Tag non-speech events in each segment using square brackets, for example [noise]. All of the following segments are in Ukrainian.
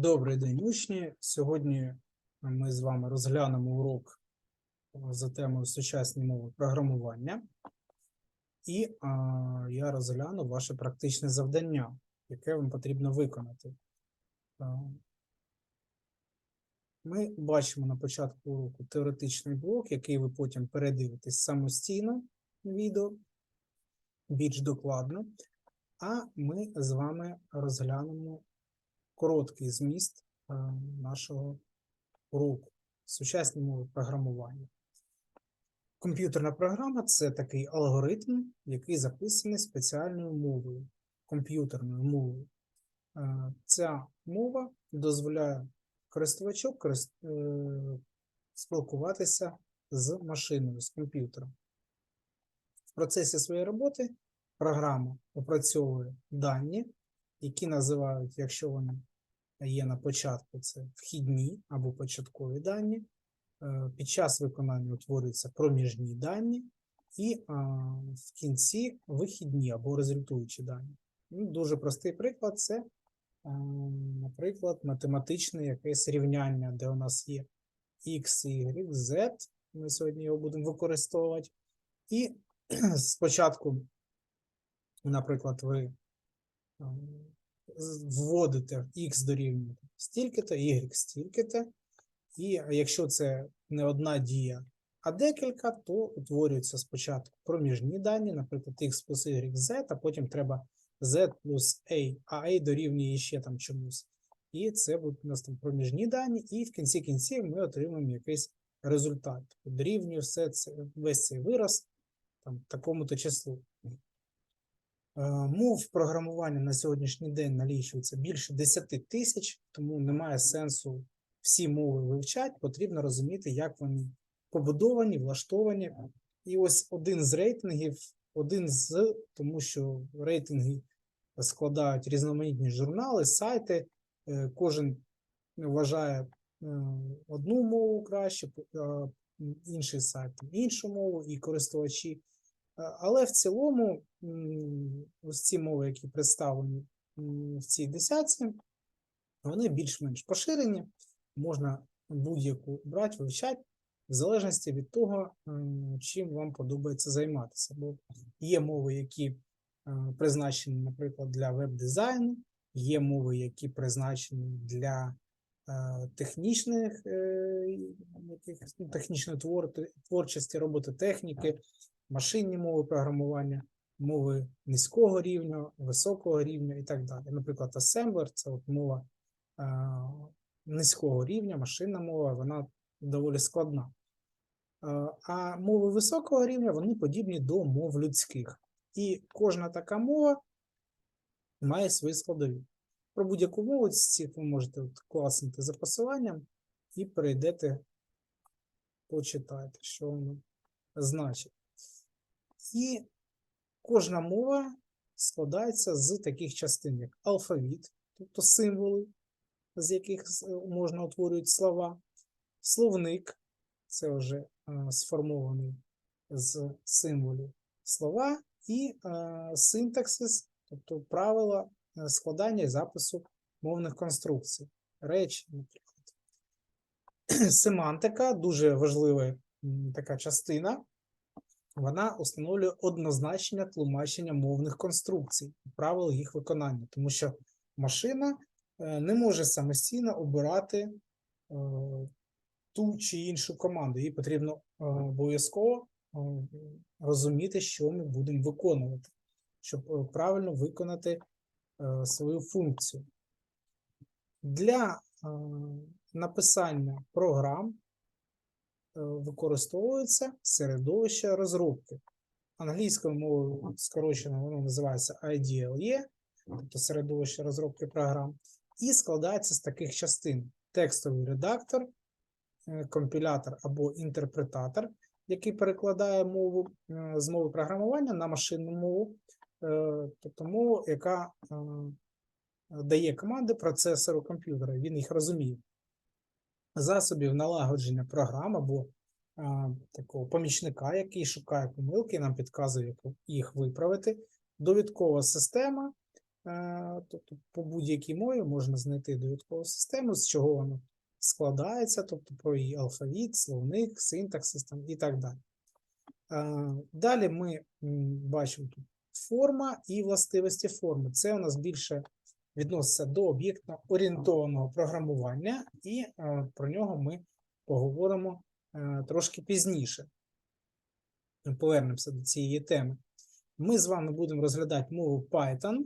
Добрий день, учні. Сьогодні ми з вами розглянемо урок е, за темою сучасні мови програмування. І а, я розгляну ваше практичне завдання, яке вам потрібно виконати. Ми бачимо на початку уроку теоретичний блок, який ви потім передивитесь самостійно відео, більш докладно. А ми з вами розглянемо короткий зміст е, нашого уроку сучасні мови програмування. Комп'ютерна програма це такий алгоритм, який записаний спеціальною мовою, комп'ютерною мовою. Е, Ця мова дозволяє користувачу е, спілкуватися з машиною, з комп'ютером. В процесі своєї роботи програма опрацьовує дані, які називають, якщо вони є на початку, це вхідні або початкові дані. Е, Під час виконання утворюються проміжні дані, і а, в кінці вихідні або результуючі дані. Ну, Дуже простий приклад це, а, наприклад, математичне якесь рівняння, де у нас є x, y, z. Ми сьогодні його будемо використовувати. І спочатку, наприклад, ви вводите x дорівнює стільки-то, y стільки-то. І якщо це не одна дія, а декілька, то утворюються спочатку проміжні дані, наприклад, x плюс y, z, а потім треба z плюс a, а a дорівнює ще там чомусь. І це будуть у нас там проміжні дані, і в кінці кінців ми отримаємо якийсь результат. Дорівнює все це, весь цей вираз там, такому-то числу. Е, Мов програмування на сьогоднішній день налічується більше 10 тисяч, тому немає сенсу всі мови вивчати, потрібно розуміти, як вони побудовані, влаштовані. І ось один з рейтингів, один з, тому що рейтинги складають різноманітні журнали, сайти, е, кожен вважає е, одну мову краще, інший сайт іншу мову, і користувачі. Але в цілому, ось ці мови, які представлені в цій десятці, вони більш-менш поширені. Можна будь-яку брати, вивчати, в залежності від того, чим вам подобається займатися. Бо є мови, які призначені, наприклад, для веб-дизайну, є мови, які призначені для технічних е, ну, технічної твор- творчості, робототехніки, машинні мови програмування, мови низького рівня, високого рівня і так далі. Наприклад, асемблер це от мова е, низького рівня, машинна мова, вона доволі складна. Е, А мови високого рівня вони подібні до мов людських. І кожна така мова має свої складові. Про будь-яку мову з цих ви можете от класнути за посиланням і перейдете, почитайте, що воно значить. І кожна мова складається з таких частин, як алфавіт, тобто символи, з яких можна утворювати слова, словник, це вже е, сформований з символів слова, і е, синтаксис, тобто правила е, складання і запису мовних конструкцій, речі, наприклад. [clears throat] Семантика дуже важлива така частина. Вона установлює однозначне тлумачення мовних конструкцій, і правил їх виконання, тому що машина е, не може самостійно обирати е, ту чи іншу команду. Їй потрібно е, обов'язково розуміти, що ми будемо виконувати, щоб правильно виконати свою функцію. Для написання програм використовується середовище розробки. Англійською мовою скорочено воно називається IDLE, тобто середовище розробки програм, і складається з таких частин: текстовий редактор, е, компілятор або інтерпретатор, який перекладає мову е, з мови програмування на машинну мову, е, тобто мову, яка е, дає команди процесору комп'ютера, він їх розуміє. Засобів налагодження програм або а, такого помічника, який шукає помилки, і нам підказує, як їх виправити. Довідкова система е, тобто по будь-якій мові можна знайти довідкову систему, з чого вона складається, тобто про її алфавіт, словник, синтаксис там, і так далі. Е, Далі ми бачимо тут форма і властивості форми. Це у нас більше відноситься до об'єктно орієнтованого програмування, і е, про нього ми поговоримо е, трошки пізніше. Повернемося до цієї теми. Ми з вами будемо розглядати мову Python.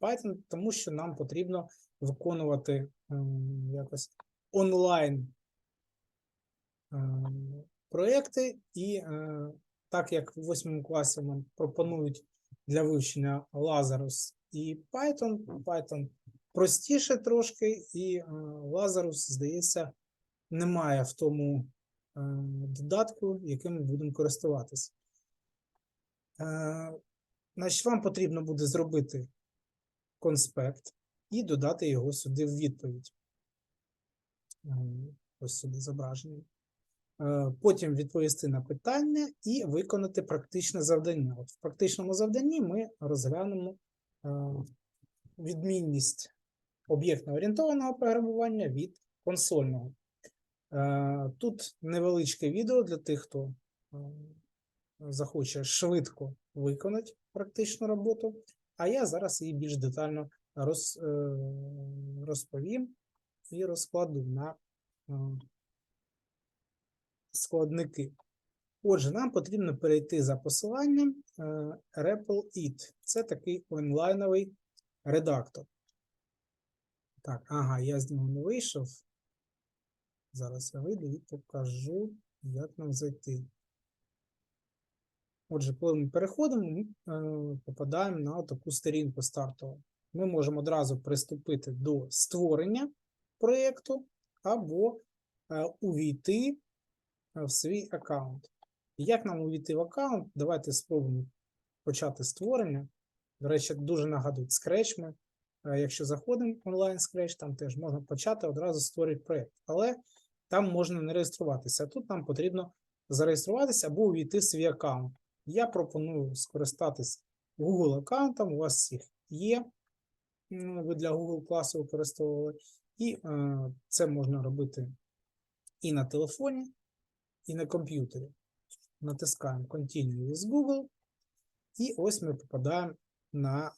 Python, тому що нам потрібно виконувати ем, якось онлайн проекти, і е, так як в 8 класі нам пропонують для вивчення Lazarus і Python, Python простіше трошки, і е, Lazarus, здається, немає в тому е, додатку, яким ми будемо користуватися. Е, Значить, вам потрібно буде зробити конспект і додати його сюди в відповідь. Ось сюди зображений. Потім відповісти на питання і виконати практичне завдання. От в практичному завданні ми розглянемо е, відмінність об'єктно-орієнтованого програмування від консольного. Е, Тут невеличке відео для тих, хто е, захоче швидко виконати практичну роботу, а я зараз її більш детально роз, розповім і розкладу на складники. Отже, нам потрібно перейти за посиланням е, REPL-IT. Це такий онлайновий редактор. Так, ага, я з нього не вийшов. Зараз я вийду і покажу, як нам зайти. Отже, коли ми переходимо, е, попадаємо на таку сторінку стартову. Ми можемо одразу приступити до створення проєкту або е, увійти в свій аккаунт. Як нам увійти в аккаунт? Давайте спробуємо почати створення. До речі, дуже нагадують Scratch. Ми, е, якщо заходимо в онлайн Scratch, там теж можна почати одразу створити проєкт. Але там можна не реєструватися. Тут нам потрібно зареєструватися або увійти в свій аккаунт. Я пропоную скористатись Google аккаунтом. У вас всіх є. Ви для Google класу використовували. І е, це можна робити і на телефоні, і на комп'ютері. Натискаємо Continue with Google. І ось ми попадаємо на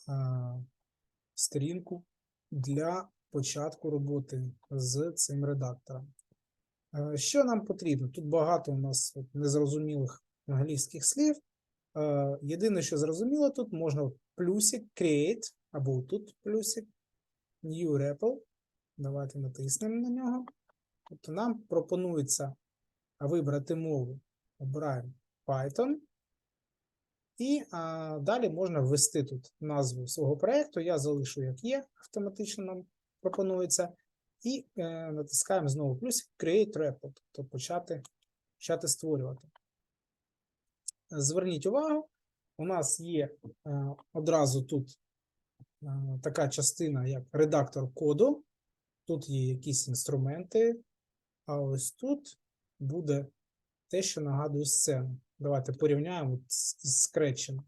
сторінку для початку роботи з цим редактором. Що нам потрібно? Тут багато у нас незрозумілих англійських слів. Єдине, що зрозуміло, тут можна плюсик create, або тут плюсик new REPL. Давайте натиснемо на нього. Тобто нам пропонується вибрати мову. Обираємо Python. І а, далі можна ввести тут назву свого проєкту. Я залишу, як є, автоматично нам пропонується. І е, натискаємо знову плюс Create Repo, тобто почати, почати створювати. Зверніть увагу, у нас є е, одразу тут е, така частина, як редактор коду. Тут є якісь інструменти, а ось тут буде те, що нагадує сцену. Давайте порівняємо з, скретчем.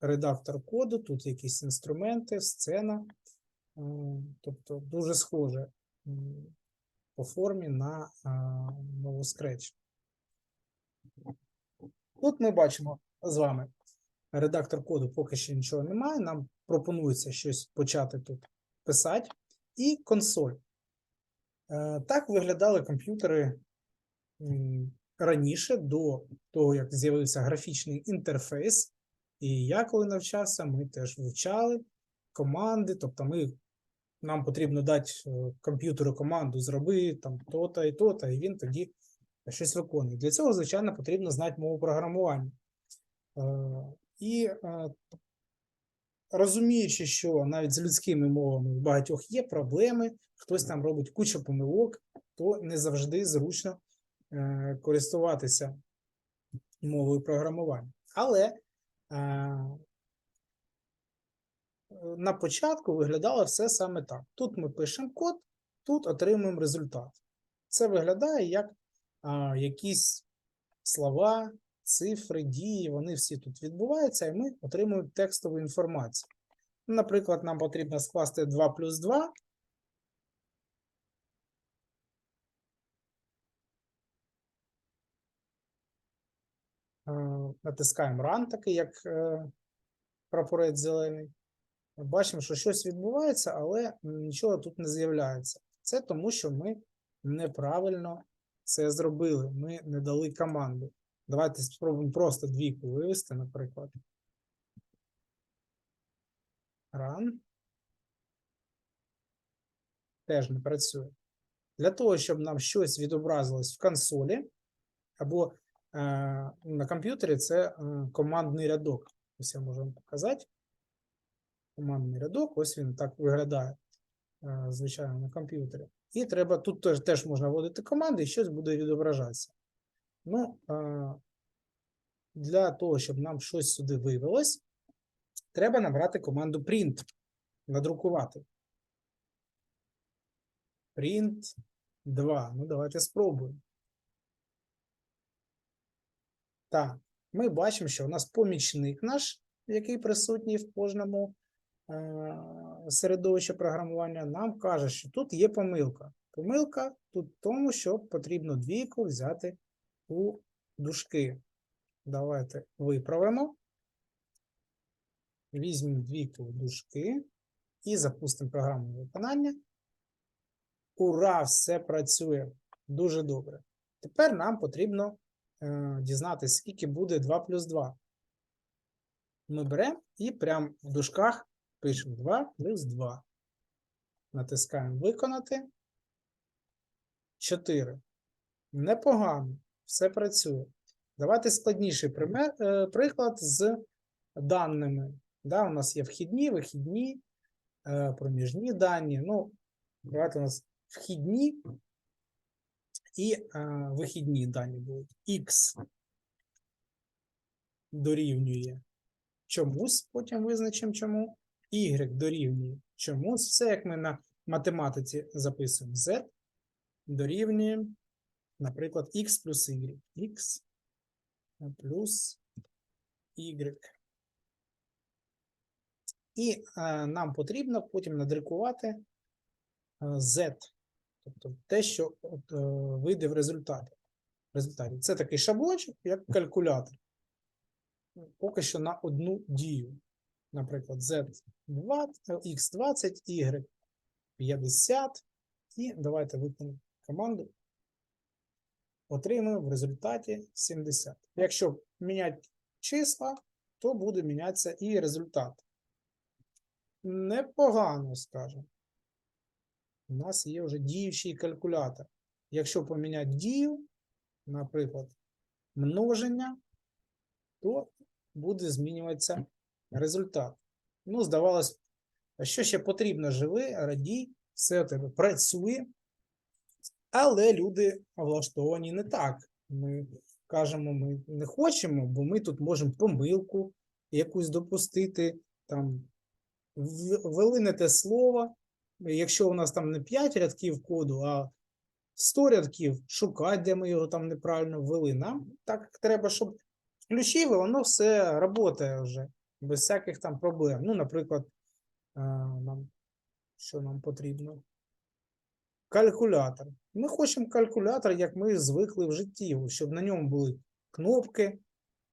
Редактор коду, тут якісь інструменти, сцена. Е, Тобто дуже схоже по формі на а, мову Scratch. Тут ми бачимо з вами редактор коду поки що нічого немає. Нам пропонується щось почати тут писати. І консоль. Е, Так виглядали комп'ютери раніше, до того, як з'явився графічний інтерфейс. І я, коли навчався, ми теж вивчали команди, тобто ми, нам потрібно дати е, комп'ютеру команду зроби там то-то і то-то, і він тоді щось виконує. Для цього, звичайно, потрібно знати мову програмування. Е, І е, розуміючи, що навіть з людськими мовами у багатьох є проблеми, хтось там робить кучу помилок, то не завжди зручно користуватися мовою програмування. Але е, на початку виглядало все саме так. Тут ми пишемо код, тут отримуємо результат. Це виглядає як а, якісь слова, цифри, дії, вони всі тут відбуваються, і ми отримуємо текстову інформацію. Наприклад, нам потрібно скласти 2 плюс 2. Натискаємо Run, такий як е, прапорець зелений. Бачимо, що щось відбувається, але нічого тут не з'являється. Це тому, що ми неправильно це зробили. Ми не дали команду. Давайте спробуємо просто двійку вивести, наприклад. Run. Теж не працює. Для того, щоб нам щось відобразилось в консолі, або е, на комп'ютері це командний рядок. Ось я можу вам показати. Командний рядок, ось він так виглядає, е, звичайно, на комп'ютері. І треба тут теж, теж можна вводити команди, і щось буде відображатися. Ну, е, для того, щоб нам щось сюди вивелось, треба набрати команду print, надрукувати. Print 2. Ну, давайте спробуємо. Так, ми бачимо, що у нас помічник наш, який присутній в кожному е середовищі програмування, нам каже, що тут є помилка. Помилка тут в тому, що потрібно двійку взяти у дужки. Давайте виправимо. Візьмемо двійку в дужки і запустимо програмне виконання. Ура! Все працює дуже добре. Тепер нам потрібно дізнатися, скільки буде 2 плюс 2. Ми беремо і прямо в дужках пишемо 2 плюс 2. Натискаємо Виконати. 4. Непогано. Все працює. Давайте складніший пример, е, приклад з даними. Да, у нас є вхідні, вихідні, е, проміжні дані. Ну, давайте у нас вхідні і е, вихідні дані будуть. X дорівнює чомусь, потім визначимо чому. Y дорівнює чомусь. Все, як ми на математиці записуємо. Z дорівнює, наприклад, X плюс Y. X плюс Y. І е, нам потрібно потім надрукувати е, Z, тобто те, що от, е, вийде в результаті. в результаті. Це такий шаблончик, як калькулятор. Поки що на одну дію. Наприклад, Z20, X20, Y50. І давайте виконаємо команду. Отримуємо в результаті 70. Якщо міняти числа, то буде мінятися і результат. Непогано, скажемо. У нас є вже діючий калькулятор. Якщо поміняти дію, наприклад, множення, то буде змінюватися результат. Ну, здавалось, що ще потрібно живи, радій, все тебе працює, але люди влаштовані не так. Ми кажемо, ми не хочемо, бо ми тут можемо помилку якусь допустити, там те слово. Якщо у нас там не 5 рядків коду, а 100 рядків, шукати, де ми його там неправильно ввели. Нам так треба, щоб включили, воно все працює вже, без всяких там проблем. Ну, наприклад, нам, що нам потрібно? Калькулятор. Ми хочемо калькулятор, як ми звикли в житті, щоб на ньому були кнопки,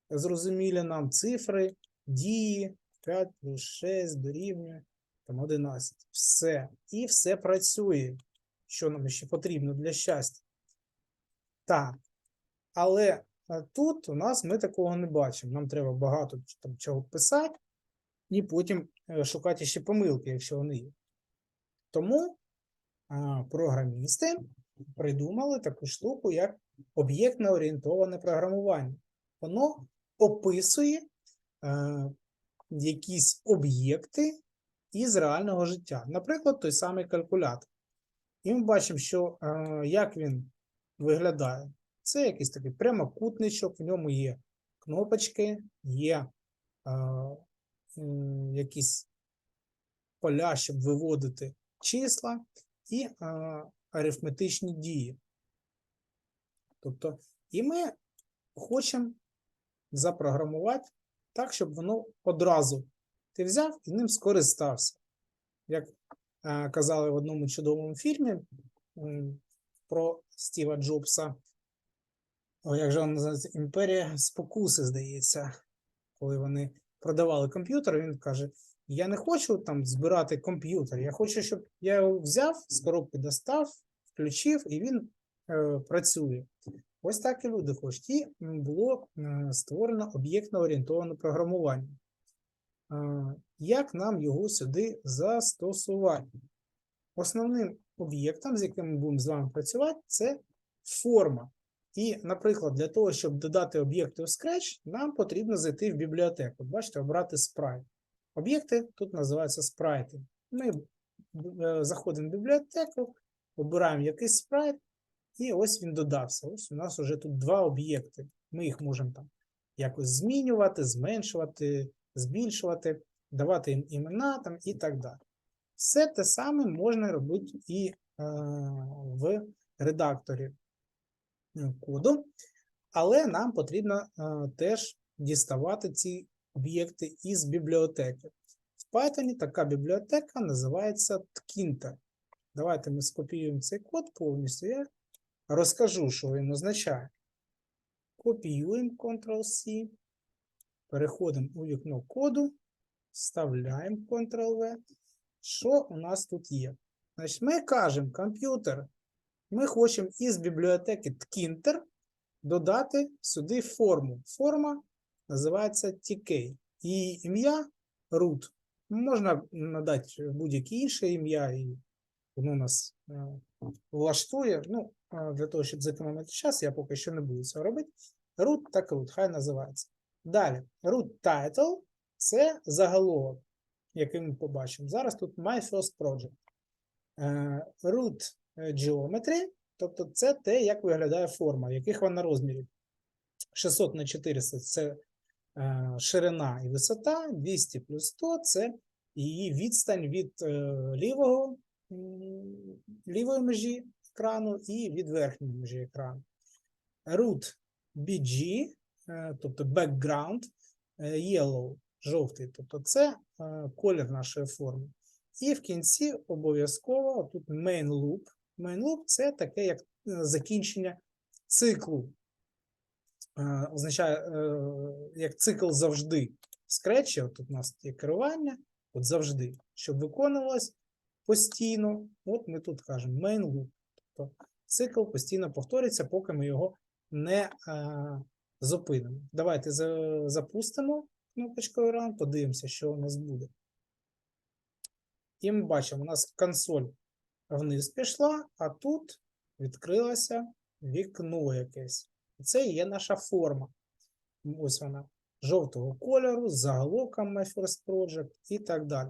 зрозумілі нам цифри, дії, 5 плюс 6 дорівнює там 11. Все. І все працює. Що нам ще потрібно для щастя? Так. Але тут у нас ми такого не бачимо. Нам треба багато там чого писати, і потім е, шукати ще помилки, якщо вони є. Тому а, програмісти придумали таку штуку, як об'єктно орієнтоване програмування. Воно описує е, якісь об'єкти із реального життя. Наприклад, той самий калькулятор. І ми бачимо, що е, як він виглядає. Це якийсь такий прямокутничок, в ньому є кнопочки, є е, якісь поля, щоб виводити числа і е, арифметичні дії. Тобто, і ми хочемо запрограмувати так, щоб воно одразу Ти взяв і ним скористався. Як е, казали в одному чудовому фільмі про Стіва Джобса. О, як же він називається? Імперія спокуси, здається. Коли вони продавали комп'ютер, він каже: Я не хочу там збирати комп'ютер. Я хочу, щоб я його взяв, з коробки достав, включив, і він е, працює. Ось так і люди хочуть. І було е, створено об'єктно орієнтоване програмування. Як нам його сюди застосувати? Основним об'єктом, з яким ми будемо з вами працювати, це форма. І, наприклад, для того, щоб додати об'єкти у Scratch, нам потрібно зайти в бібліотеку. Бачите, обрати спрайт. Об'єкти тут називаються спрайти. Ми е, заходимо в бібліотеку, обираємо якийсь спрайт, і ось він додався. Ось у нас вже тут два об'єкти. Ми їх можемо там якось змінювати, зменшувати, збільшувати, давати їм імена там, і так далі. Все те саме можна робити і е, в редакторі е, коду, але нам потрібно е, теж діставати ці об'єкти із бібліотеки. В Python така бібліотека називається Tkinter. Давайте ми скопіюємо цей код повністю. Я розкажу, що він означає. Копіюємо Ctrl-C, переходимо у вікно коду, вставляємо Ctrl-V. Що у нас тут є? Значить, ми кажемо комп'ютер. Ми хочемо із бібліотеки Tkinter додати сюди форму. Форма називається TK. Її ім'я root. Можна надати будь-яке інше ім'я, і воно нас е, влаштує. Ну, е, для того, щоб зекономити час, я поки що не буду цього робити. Root так root, хай називається. Далі, root title це заголовок, який ми побачимо. Зараз тут My First Project. Е, Root Geometry, тобто це те, як виглядає форма, яких вона розмірів. 600 на 400 це е, ширина і висота, 200 плюс 100 це її відстань від е, лівого, лівої межі екрану і від верхньої межі екрану. Root BG, тобто background, е, yellow, жовтий, тобто це е, колір нашої форми. І в кінці обов'язково тут main loop. Main loop це таке як е, закінчення циклу. Е, Означає, е, як цикл завжди в скретчі, тут у нас є керування, от завжди, щоб виконувалось постійно. От ми тут кажемо main loop. Тобто цикл постійно повторюється, поки ми його не е, зупинимо. Давайте запустимо кнопочкою Run, подивимося, що у нас буде. І ми бачимо, у нас консоль вниз пішла, а тут відкрилося вікно якесь. Це є наша форма. Ось вона жовтого кольору, з заголовком My First Project і так далі.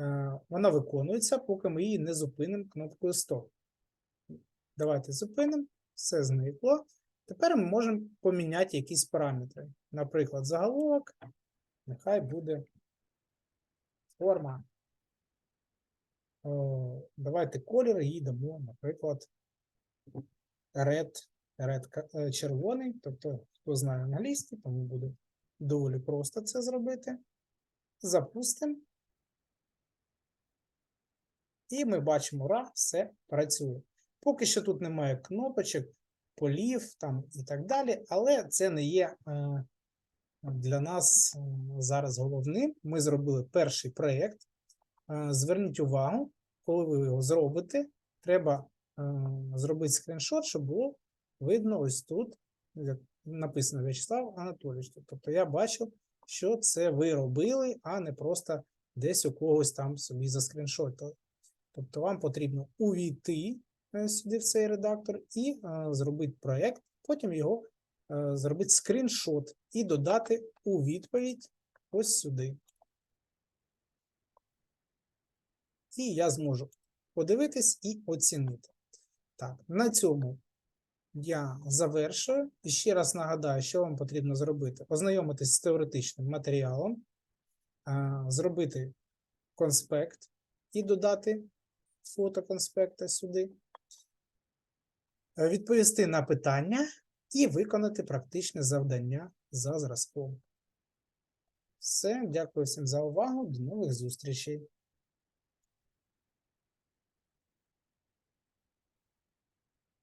Е, Вона виконується, поки ми її не зупинимо кнопкою Stop. Давайте зупинимо, все зникло. Тепер ми можемо поміняти якісь параметри. Наприклад, заголовок. Нехай буде форма. Е, Давайте колір їй дамо, наприклад, red, red е, червоний. Тобто, хто знає англійський, тому буде доволі просто це зробити. Запустимо. І ми бачимо, ура, все працює. Поки що тут немає кнопочок, полів там і так далі, але це не є е, для нас е, зараз головним. Ми зробили перший проєкт. Е, Зверніть увагу, коли ви його зробите, треба зробити скріншот, щоб було видно ось тут, як написано В'ячеслав Анатолійович. Тобто я бачив, що це ви робили, а не просто десь у когось там собі заскріншотили. Тобто вам потрібно увійти сюди в цей редактор і е, зробити проєкт, потім його е, зробити скріншот і додати у відповідь ось сюди. І я зможу подивитись і оцінити. Так, на цьому я завершую. І ще раз нагадаю, що вам потрібно зробити: ознайомитись з теоретичним матеріалом, е, зробити конспект і додати фото конспекта сюди, е, відповісти на питання і виконати практичне завдання за зразком. Все, дякую всім за увагу. До нових зустрічей.